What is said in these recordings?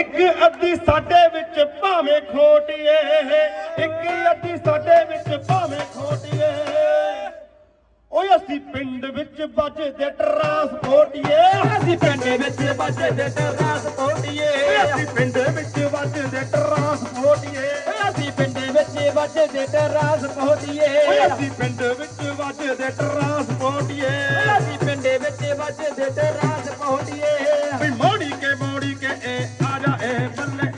ਇੱਕ ਅੱਧੀ ਸਾਡੇ ਵਿੱਚ ਭਾਵੇਂ ਖੋਟੀਏ ਇੱਕ ਅੱਧੀ ਸਾਡੇ ਵਿੱਚ ਭਾਵੇਂ ਖੋਟੀਏ। ਓਏ ਅਸੀਂ ਪਿੰਡ ਵਿੱਚ ਵੱਜਦੇ ਟਰਾਂਸਪੋਰਟੀਏ। ਅਸੀਂ ਪਿੰਡ ਵਿੱਚ ਵੱਜਦੇ ਟਰਾਂਸਪੋਰਟੀਏ। ਓਏ ਅਸੀਂ ਪਿੰਡ ਵਿੱਚ ਵੱਜਦੇ ਟਰਾਂਸਪੋਰਟੀਏ। ਅਸੀਂ ਪਿੰਡ ਵਿੱਚ ਵੱਜਦੇ ਟਰਾਂਸਪੋਰਟੀਏ। ਓਏ ਅਸੀਂ ਪਿੰਡ ਵਿੱਚ ਵੱਜਦੇ ਟਰਾਂਸਪੋਰਟੀਏ। ਅਸੀਂ ਵਿੱਚ ਵੱਜਦੇ ਟਰਾਂਸਪੋਰਟੀਏ ਵੀ ਮੋੜੀ ਕੇ ਮੋੜੀ ਕੇ ਏ ਆ ਜਾ ਏ ਬੱਲੇ।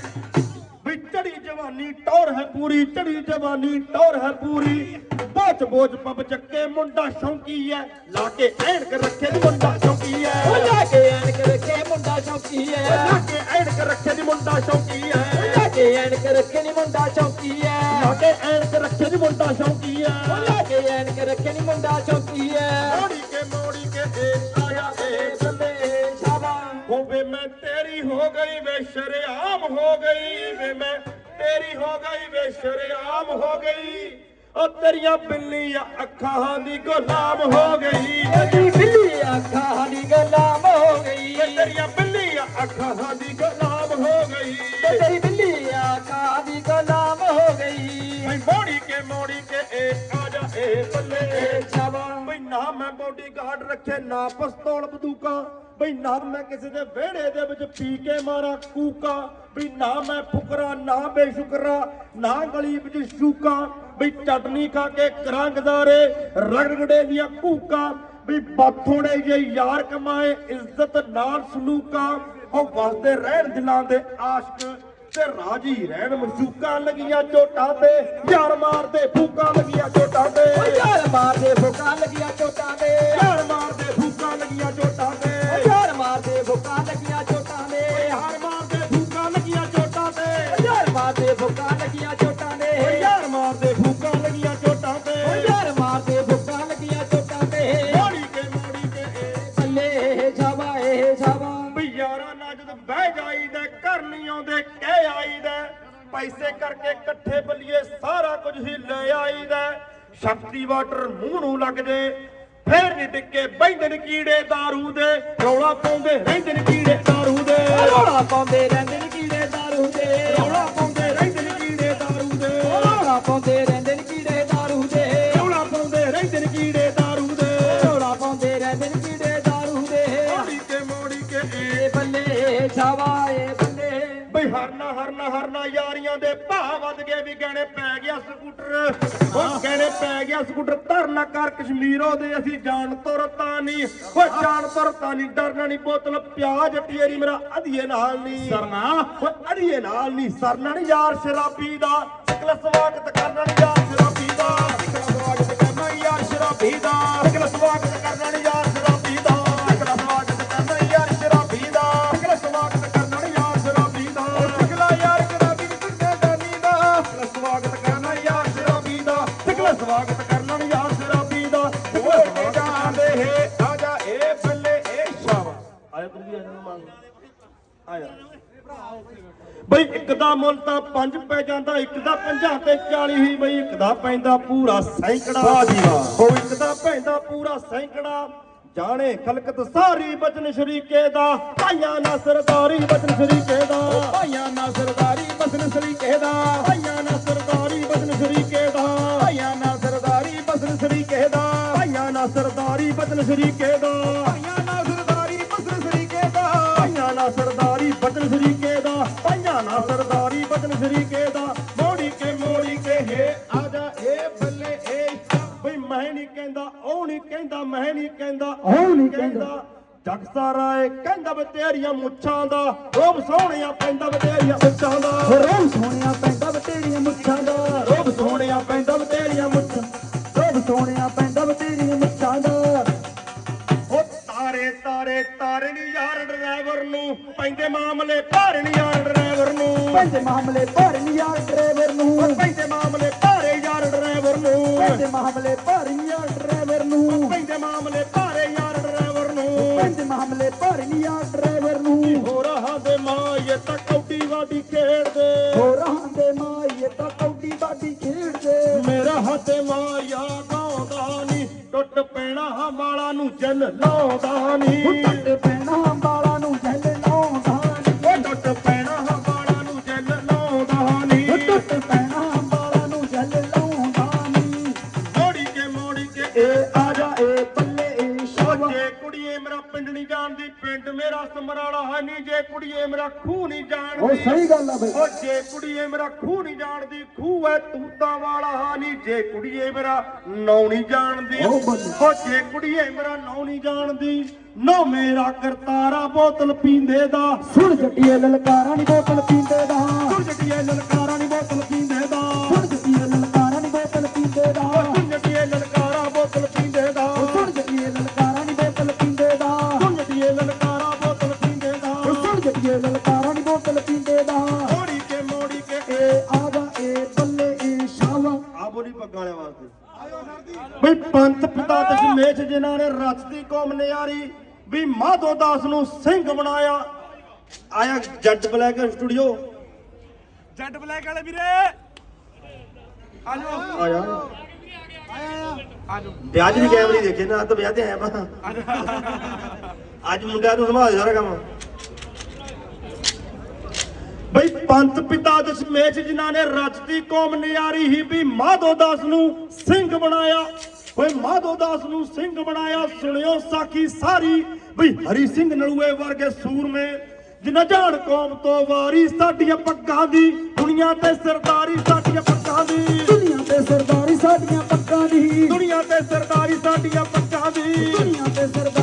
ਵੀ ਚੜੀ ਜਵਾਨੀ ਟੌਰ ਹੈ ਪੂਰੀ ਚੜੀ ਜਵਾਨੀ ਟੌਰ ਹੈ ਪੂਰੀ। ਬੋਚ ਬੋਚ ਪੱਬ ਚੱਕੇ ਮੁੰਡਾ ਸ਼ੌਂਕੀ ਐ। ਲਾ ਕੇ ਐਨਕ ਰੱਖੇ ਦੀ ਮੁੰਡਾ ਸ਼ੌਂਕੀ ਐ। ਉਹ ਲਾ ਕੇ ਐਨਕ ਰੱਖੇ ਮੁੰਡਾ ਚੌਕੀ ਐ। ਲਾ ਕੇ ਐਨਕ ਰੱਖੇ ਦੀ ਮੁੰਡਾ ਸ਼ੌਂਕੀ ਐ। ਲਾ ਕੇ ਐਨਕ ਰੱਖੇ ਨੀ ਮੁੰਡਾ ਚੌਕੀ ਐ। ਲਾ ਕੇ ਐਨਕ ਰੱਖੇ ਦੀ ਮੁੰਡਾ ਸ਼ੌਂਕੀ ਮੋੜੀ ਕੇ ਏ ਮੈਂ ਤੇਰੀ ਹੋ ਗਈ ਵੇ ਸ਼ਰੇਆਮ ਹੋ ਗਈ ਵੇ ਮੈਂ ਤੇਰੀ ਹੋ ਗਈ ਵੇ ਸ਼ਰੇਆਮ ਹੋ ਗਈ। ਉਹ ਤੇਰੀਆਂ ਬਿੱਲੀਆਂ ਅੱਖਾਂ ਦੀ ਗੁਲਾਮ ਹੋ ਗਈ। ਬੋਡੀ ਗਾਰਡ ਰੱਖੇ ਨਾ ਪਿਸਤੌਲ ਬੰਦੂਕਾਂ। ਬਈ ਨਾ ਮੈਂ ਕਿਸੇ ਦੇ ਵਿਹੜੇ ਦੇ ਵਿੱਚ ਪੀ ਕੇ ਮਾਰਾਂ ਕੂਕਾਂ। ਬਈ ਨਾ ਮੈਂ ਫੁਕਰਾ, ਨਾ ਬੇਸ਼ੁਕਰਾ, ਨਾ ਗਲੀ ਵਿੱਚ ਸ਼ੂਕਾਂ। ਬਈ ਚਟਨੀ ਖਾ ਕੇ ਕਰਾਂ ਗਜ਼ਾਰੇ ਰਗੜਗੜੇ ਦੀਆਂ ਕੂਕਾਂ। ਬਈ ਬਾਥੋੜੇ ਜੇ ਯਾਰ ਕਮਾਏ, ਇੱਜ਼ਤ ਨਾਲ ਸਲੂਕਾਂ। ਉਹ ਵਸਦੇ ਰਹਿਣ ਦਿਲਾਂ ਦੇ ਆਸ਼ਕ। ਤੇ ਰਾਜੀ ਰਹਿਣ ਮਸ਼ੂਕਾਂ ਲੱਗੀਆਂ ਝੋਟਾਂ ਤੇ ਯਾਰ ਮਾਰਦੇ ਫੂਕਾਂ ਲੱਗੀਆਂ ਝੋਟਾਂ ਤੇ ਓ ਯਾਰ ਮਾਰਦੇ ਫੁਕਾਂ ਲੱਗੀਆਂ ਚੋਟਾਂ ਦੇ ਯਾਰ ਮਾਰਦੇ ਫੂਕਾਂ ਲੱਗੀਆਂ ਝੋਟਾਂ ਤੇ ਓ ਯਾਰ ਮਾਰਦੇ ਫੁਕਾਂ ਲੱਗੀਆਂ ਚੋਟਾਂ ਦੇ ਯਾਰ ਮਾਰਦੇ ਫੂਕਾਂ ਲੱਗੀਆਂ ਝੋਟਾਂ ਤੇ ਓ ਯਾਰ ਮਾਰਦੇ ਫੁਕਾਂ ਲੱਗੀਆਂ ਚੋਟਾਂ ਸ਼ਕਤੀ ਵਾਟਰ ਮੂੰਹ ਨੂੰ ਲੱਗ ਜੇ ਫੇਰ ਨਹੀਂ ਟਿੱਕੇ ਬੈਂਦੇ ਨੇ ਕੀੜੇ दारू ਦੇ ਰੌਲਾ ਪਾਉਂਦੇ ਰਹਿੰਦੇ ਨੇ ਕੀੜੇ दारू ਦੇ ਰੋਲਾ ਪਾਉਂਦੇ ਰਹਿੰਦੇ ਨੇ ਕੀੜੇ ਦਾਰੂ ਦੇ ਰੌਲਾ ਪਾਉਂਦੇ ਰਹਿੰਦੇ ਨੇ ਕੀੜੇ दारू ਦੇ ਰੋਲਾ ਪਾਉਂਦੇ ਰਹਿੰਦੇ ਨੇ ਕੀੜੇ ਦਾਰੂ ਦੇ ਰੌਲਾ ਪਾਉਂਦੇ ਰਹਿੰਦੇ ਨੇ ਕੀੜੇ दारू ਦੇ ਰੋਲਾ ਪਾਉਂਦੇ ਰਹਿੰਦੇ ਨੇ ਕੀੜੇ ਦਾਰੂ ਦੇ ਮੋੜੀ ਕੇ ਮੋੜੀ ਕੇ ਏ ਏ ਬੱਲੇ ਸ਼ਾਬਾ ਏ ਬੱਲੇ ਬਈ ਹਰਨਾ ਹਰਨਾ ਹਰਨਾ ਯਾਰੀਆਂ ਦੇ ਭਾਅ ਵੱਧ ਗਏ ਵੀ ਗਹਿਣੇ ਪੈ ਗਿਆ ਸਕੂਟਰ। ਉਹ ਗਹਿਣੇ ਪੈ ਗਿਆ ਸਕੂਟਰ। ਧਰਨਾ ਕਰ ਕਸ਼ਮੀਰੋਂ ਦੇ ਅਸੀਂ ਜਾਣ ਤੁਰਤਾ ਨਹੀਂ। ਓ ਜਾਣ ਤੁਰਤਾ ਨਹੀਂ ਡਰਨਾ ਨਹੀਂ ਬੋਤਲ ਪਿਆਜ ਟੀਰੀ ਮੇਰਾ ਅਧੀਏ ਨਾਲ ਨਹੀਂ। ਸਰਨਾ। ਓ ਅਧੀਏ ਨਾਲ ਨਹੀਂ ਸਰਨਾ ਨਹੀਂ ਯਾਰ ਸ਼ਰਾਬੀ ਦਾ। ਇਕਲਾ ਸਵਾਗਤ ਕਰਨਾ ਨਹੀਂ ਯਾਰ ਸ਼ਰਾਬੀ ਦਾ। ਇਕਲਾ ਸਵਾਗਤ ਕਰਨਾ ਯਾਰ ਸ਼ਰਾਬੀ ਦਾ। ਇਕਲਾ ਸਵਾਗਤ ਦਾ ਮੁੱਲ ਤਾਂ 5 ਪੈ ਜਾਂਦਾ ਇੱਕ ਦਾ 50 ਤੇ 40 ਹੀ ਬਈ ਇੱਕ ਦਾ ਪੈਂਦਾ ਪੂਰਾ ਸੈਂਕੜਾ। ਵਾਹ ਜੀ ਵਾਹ। ਉਹ ਇੱਕ ਦਾ ਪੈਂਦਾ ਪੂਰਾ ਸੈਂਕੜਾ। ਜਾਣੇ ਖਲਕਤ ਸਾਰੀ ਬਚਨ ਸ਼ਰੀਕੇ ਦਾ। ਭਾਈਆਂ ਨਾ ਸਰਦਾਰੀ ਬਚਨ ਸ਼ਰੀਕੇ ਦਾ। ਭਾਈਆਂ ਨਾ ਸਰਦਾਰੀ ਬਚਨ ਸ਼ਰੀਕੇ ਦਾ। ਭਾਈਆਂ ਨਾ ਸਰਦਾਰੀ ਬਚਨ ਸ਼ਰੀਕੇ ਦਾ। ਭਾਈਆਂ ਨਾ ਸਰਦਾਰੀ ਬਚਨ ਸ਼ਰੀਕੇ ਦਾ। ਭਾਈਆਂ ਨਾ ਸਰਦਾਰੀ ਬਚਨ ਸ਼ਰੀਕੇ ਦਾ। ਉਹ ਨਹੀਂ ਕਹਿੰਦਾ ਜਗ ਸਾਰਾ ਏ ਕਹਿੰਦਾ ਵੇ ਤੇਰੀਆਂ ਮੁੱਛਾਂ ਦਾ ਰੋਬ ਸੋਹਣਿਆ ਪੈਂਦਾ ਵੇ ਤੇਰੀਆਂ ਮੁੱਛਾਂ ਦਾ। ਰੋਮ ਸੋਹਣਿਆ ਪੈਂਦਾ ਵੇ ਤੇਰੀਆਂ ਮੁੱਛਾਂ ਦਾ। ਰੋਬ ਸੋਹਣਿਆ ਪੈਂਦਾ ਵੇ ਤੇਰੀਆਂ ਮੁੱਛਾਂ। ਰੋਮ ਸੋਹਣਿਆ ਪੈਂਦਾ ਵੇ ਤੇਰੀਆਂ ਮੁੱਛਾਂ ਦਾ। ਉਹ ਤਾਰੇ ਤਾਰੇ ਤਾਰੇ ਯਾਰ ਡਰਾਈਵਰ ਨੂੰ ਪੈਂਦੇ ਮਾਮਲੇ ਭਾਰੇ ਯਾਰ ਡਰਾਈਵਰ ਨੂੰ। ਪੈਂਦੇ ਮਾਮਲੇ ਭਰ ਯਾਰ ਡਰਾਈਵਰ ਨੂੰ। ਪੈਂਦੇ ਮਾਮਲੇ ਭਾਰੇ ਯਾਰ ਡਰਾਈਵਰ ਨੂੰ। ਪੈਂਦੇ ਮਾਮਲੇ ਭਰ ਯਾਰ ਡਰਾਈਵਰ ਨੂੰ। ਪੈਂਦੇ ਮਾਮਲੇ ਪੈਂਦੇ ਮਾਮਲੇ ਭਰ ਨੀ ਯਾਰ ਡਰਾਈਵਰ ਨੂੰ। ਹੋ ਰਹਾ ਦੇ ਮਾਂ ਇਹ ਤਾਂ ਕੌਡੀ ਵਾਡੀ ਖੇਡਦੇ। ਹੋ ਰਹਾਂ ਦੇ ਮਾਈਏ ਤਾਂ ਕੌਡੀ ਬਾਡੀ ਖੇਡਦੇ। ਮੇਰਾ ਹੱਥ ਮਾਂ ਯਾ ਗਾਉਂਦਾ ਨਹੀਂ ਟੁੱਟ ਪੈਣਾ ਵਾਲਾ ਨੂੰ ਜਨ ਲਾਉਂਦਾ ਨਹੀਂ ਜੇ ਨਹੀਂ ਜੇ ਕੁੜੀਏ ਮੇਰਾ ਖੂਹ ਨਹੀਂ ਜਾਣਦੀ। ਉਹ ਸਹੀ ਗੱਲ ਆ ਬਈ। ਓ ਜੇ ਕੁੜੀਏ ਮੇਰਾ ਖੂਹ ਨਹੀਂ ਜਾਣਦੀ ਖੂਹ ਹੈ ਤੂਤਾਂ ਵਾਲਾ ਹਾਂ ਨਹੀਂ ਜੇ ਕੁੜੀਏ ਮੇਰਾ ਨੌ ਨਹੀਂ ਜਾਣਦੀ। ਓ ਜੇ ਕੁੜੀਏ ਮੇਰਾ ਨੌ ਨਹੀਂ ਜਾਣਦੀ ਨੌ ਮੇਰਾ ਕਰਤਾਰਾ ਬੋਤਲ ਪੀਂਦੇ ਦਾ। ਸੁਣ ਜੱਟੀਏ ਲਲਕਾਰਾਂ ਨੀ ਬੋਤਲ ਪੀਂਦੇ ਦਾ। ਸੁਣ ਜੱਟੀਏ ਲਲਕਾਰਾਂ ਨਹੀਂ ਬੋਤਲ ਪੀਂਦੇ ਦਾ। ਸੁਣ ਜੱਟੀਏ ਲਲਕਾਰਾਂ ਨੀ ਬੋਤਲ ਪੀਂਦੇ ਦਾ। ਜਿਨ੍ਹਾਂ ਨੇ ਰਚਤੀ ਕੌਮ ਨਿਆਰੀ ਵੀ ਮਾਧੋ ਦਾਸ ਨੂੰ ਸਿੰਘ ਬਣਾਇਆ। ਆਇਆ ਜੱਟ ਬਲੈਕ ਸਟੂਡੀਓ ਜੱਟ ਬਲੈਕ ਵਾਲੇ ਵੀਰੇ। ਆਜੋ। ਆਇਆ। ਆਜੋ। ਵਿਆਹ ਵੀ ਕੈਮਰੇ ਦੇਖੇ ਨਾ ਤਾਂ ਵਿਆਹ ਤੇ ਆਇਆ ਵਾ। ਅੱਜ ਮੁੰਡਿਆਂ ਨੂੰ ਸੰਭਾਲ ਸਾਰਾ ਕੰਮ। ਬਈ ਪੰਥ ਪਿਤਾ ਦਸ਼ਮੇਸ਼ ਜਿਨ੍ਹਾਂ ਨੇ ਰਚਤੀ ਕੌਮ ਨਿਆਰੀ ਹੀ ਵੀ ਮਾਧੋ ਦਾਸ ਨੂੰ ਸਿੰਘ ਬਣਾਇਆ। ਓਏ ਮਾਧੋ ਦਾਸ ਨੂੰ ਸਿੰਘ ਬਣਾਇਆ ਸੁਣਿਓ ਸਾਖੀ ਸਾਰੀ। ਬਈ ਹਰੀ ਸਿੰਘ ਨਲੂਏ ਵਰਗੇ ਸੂਰਮੇ ਜਿਨ੍ਹਾਂ ਜਾਣ ਕੌਮ ਤੋਂ ਵਾਰੀ ਸਾਡੀਆਂ ਪੱਗਾਂ ਦੀ ਦੁਨੀਆ ਤੇ ਸਰਦਾਰੀ ਸਾਡੀਆਂ ਪੱਗਾਂ ਦੀ। ਦੁਨੀਆ ਤੇ ਸਰਦਾਰੀ ਸਾਡੀਆਂ ਪੱਕਾਂ ਦੀ। ਦੁਨੀਆ ਤੇ ਸਰਦਾਰੀ ਸਾਡੀਆਂ ਪੱਗਾਂ ਦੀ। ਦੁਨੀਆ ਤੇ ਸਰਦਾਰੀ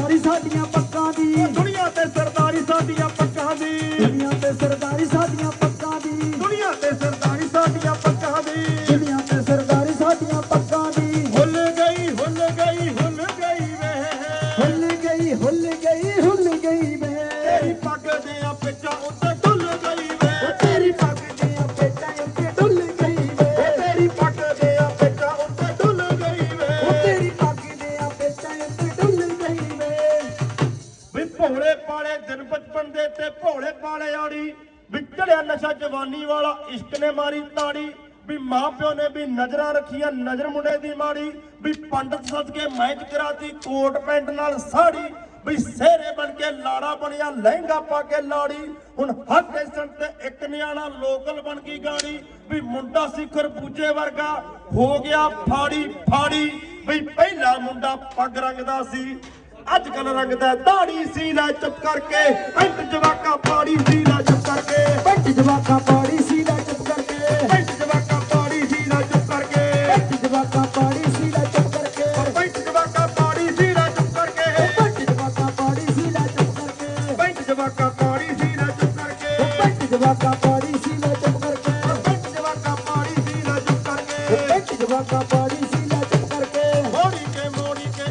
ਭੋਲੇ ਪਾਲੇ ਦਿਨ ਬਚਪਨ ਦੇ ਤੇ ਭੋਲੇ ਪਾਲੇ ਆੜੀ। ਵੀ ਚੜਿਆ ਨਸ਼ਾ ਜਵਾਨੀ ਵਾਲਾ, ਇਸ਼ਕ ਨੇ ਮਾਰੀ ਤਾੜੀ। ਵੀ ਮਾਂ ਪਿਓ ਨੇ ਵੀ ਨਜ਼ਰਾਂ ਰੱਖੀਆਂ ਨਜ਼ਰ ਮੁੰਡੇ ਦੀ ਮਾੜੀ। ਵੀ ਪੰਡਤ ਸਦਕੇ ਮੈਚ ਕਰਾਤੀ ਕੋਟ ਪੈਂਟ ਨਾਲ ਸਾੜੀ। ਵੀ ਸਹਿਰੇ ਬਣ ਕੇ ਲਾੜਾ ਬਣਿਆ, ਲਹਿੰਗਾ ਪਾ ਕੇ ਲਾੜੀ। ਹੁਣ ਹਰ ਸਟੇਸ਼ਨ ਤੇ ਇੱਕ ਨਿਆਣਾ ਲੋਕਲ ਬਣ ਗਈ ਗਾੜੀ। ਵੀ ਮੁੰਡਾ ਸੀ ਖਰਬੂਜੇ ਵਰਗਾ, ਹੋ ਗਿਆ ਫਾੜੀ ਫਾੜੀ। ਵੀ ਪਹਿਲਾ ਮੁੰਡਾ ਪੱਗ ਰੰਗ ਦਾ ਸੀ। ਅੱਜ ਕੱਲ ਰੰਗਦਾ ਦਾੜੀ ਸੀ ਲੈ ਚੁੱਪ ਕਰਕੇ ਪੈਂਟ ਜਵਾਕਾ ਪਾੜੀ ਸੀ ਲੈ ਚੁੱਪ ਕਰਕੇ ਬੱਟ ਜਵਾਕਾ ਪਾੜੀ ਸੀ ਦਾ ਚੁੱਪ ਕਰਕੇ ਪੈਂਟ ਜਵਾਕਾ ਪਾੜੀ ਸੀ ਲੈ ਚੁੱਪ ਕਰਕੇ ਬੱਟ ਜਵਾਕਾ ਪਾੜੀ ਸੀ ਦਾ ਚੁੱਪ ਕਰਕੇ ਪੈਂਟ ਜਵਾਕਾ ਪਾੜੀ ਸੀ ਲੈ ਚੁੱਪ ਕਰਕੇ ਬੱਟ ਜਵਾਕਾ ਪਾੜੀ ਸੀ ਦਾ ਚੁੱਪ ਕਰਕੇ ਪੈਂਟ ਜਵਾਕਾ ਪਾੜੀ ਸੀ ਲੈ ਚੁੱਪ ਕਰਕੇ ਬੱਟ ਜਵਾਕਾ ਪਾੜੀ ਸੀ ਦਾ ਚੁੱਪ ਕਰਕੇ ਪੈਂਟ ਜਵਾਕਾ ਪਾੜੀ ਸੀ ਲੈ ਚੁੱਪ ਕਰਕੇ ਬੱਟ ਜਵਾਕਾ ਪਾੜੀ ਸੀ ਦਾ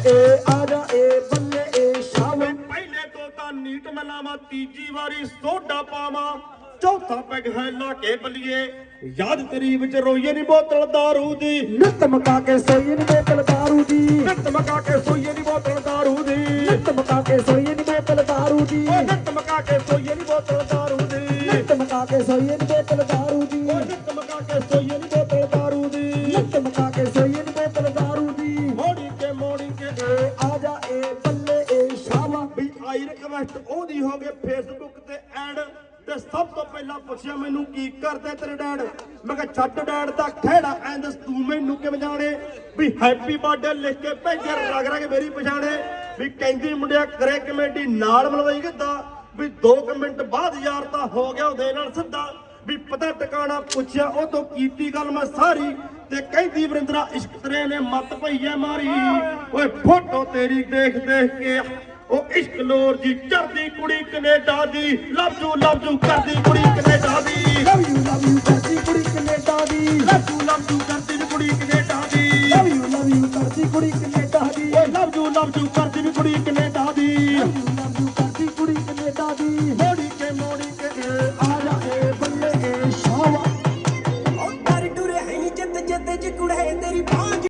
ਏ ਆ ਜਾ ਏ ਬੱਲੇ ਏ ਸ਼ਾਵਾ ਵੇ ਪਹਿਲੇ ਤੋਂ ਤਾਂ ਨੀਟ ਮਲਾਵਾ ਤੀਜੀ ਵਾਰੀ ਸੋਡਾ ਪਾਵਾਂ। ਚੌਥਾ ਪੈਗ ਹੈ ਲਾ ਕੇ ਬਲੀਏ। ਯਾਦ ਤੇਰੀ ਵਿੱਚ ਰੋਈਏ ਨਹੀਂ ਬੋਤਲ ਦਾਰੂ ਦੀ। ਨਿੱਤ ਮਕਾ ਕੇ ਸੋਈ ਨੀ ਬੋਤਲ ਦਾਰੂ ਦੀ। ਨਿੱਤ ਮਕਾ ਕੇ ਸੋਈਏ ਨਹੀਂ ਬੋਤਲ ਦਾਰੂ ਦੀ। ਨਿੱਤ ਮਕਾ ਕੇ ਸੋਈ ਰਿਕਵੈਸਟ ਉਹਦੀ ਹੋ ਗਏ ਫੇਸਬੁੱਕ ਤੇ ਐਡ ਤੇ ਸਭ ਤੋਂ ਪਹਿਲਾਂ ਪੁੱਛਿਆ ਮੈਨੂੰ ਕੀ ਕਰਦੇ ਤੇਰੇ ਡੈਡ? ਮੈਂ ਕਿਹਾ, ਛੱਡ ਡੈਡ ਦਾ ਖਹਿੜਾ, ਐਂ ਦੱਸ ਤੂੰ ਮੈਨੂੰ ਕਿਵੇਂ ਜਾਣੇ? ਵੀ ਹੈਪੀ ਬਰਥਡੇ ਲਿਖ ਕੇ ਭੇਜਿਆ ਰਗ ਰਗ ਮੇਰੀ ਪਛਾਣੇ। ਵੀ ਕਹਿੰਦੀ ਮੁੰਡਿਆ, ਕਰੇ ਕਮੇਟੀ ਨਾਲ ਮਲਵਾਈ ਗਿੱਦਾ ਵੀ 2 ਮਿੰਟ ਬਾਅਦ ਯਾਰ ਤਾਂ ਹੋ ਗਿਆ ਉਹਦੇ ਨਾਲ ਸਿੱਧਾ। ਵੀ ਪਤਾ ਟਿਕਾਣਾ ਪੁੱਛਿਆ ਉਹ ਤੋਂ ਕੀਤੀ ਗੱਲ ਮੈਂ ਸਾਰੀ ਤੇ ਕਹਿੰਦੀ ਵਰਿੰਦਰਾ, ਇਸ਼ਕ ਤੇਰੇ ਨੇ ਮੱਤ ਭਈਏ ਮਾਰੀ। ਓਏ ਫੋਟੋ ਤੇਰੀ ਦੇਖ ਦੇਖ ਕੇ ਉਹ ਇਸ਼ਕ ਨੂਰ ਦੀ ਚੜਦੀ ਕੁੜੀ ਕੈਨੇਡਾ ਦੀ। ਲਵ ਯੂ ਲਵ ਯੂ ਕਰਦੀ ਕੁੜੀ ਕੈਨੇਡਾ ਦੀ। ਲਵ ਯੂ ਲਵ ਯੂ ਕਰਦੀ ਕੁੜੀ Canada the. Love you love you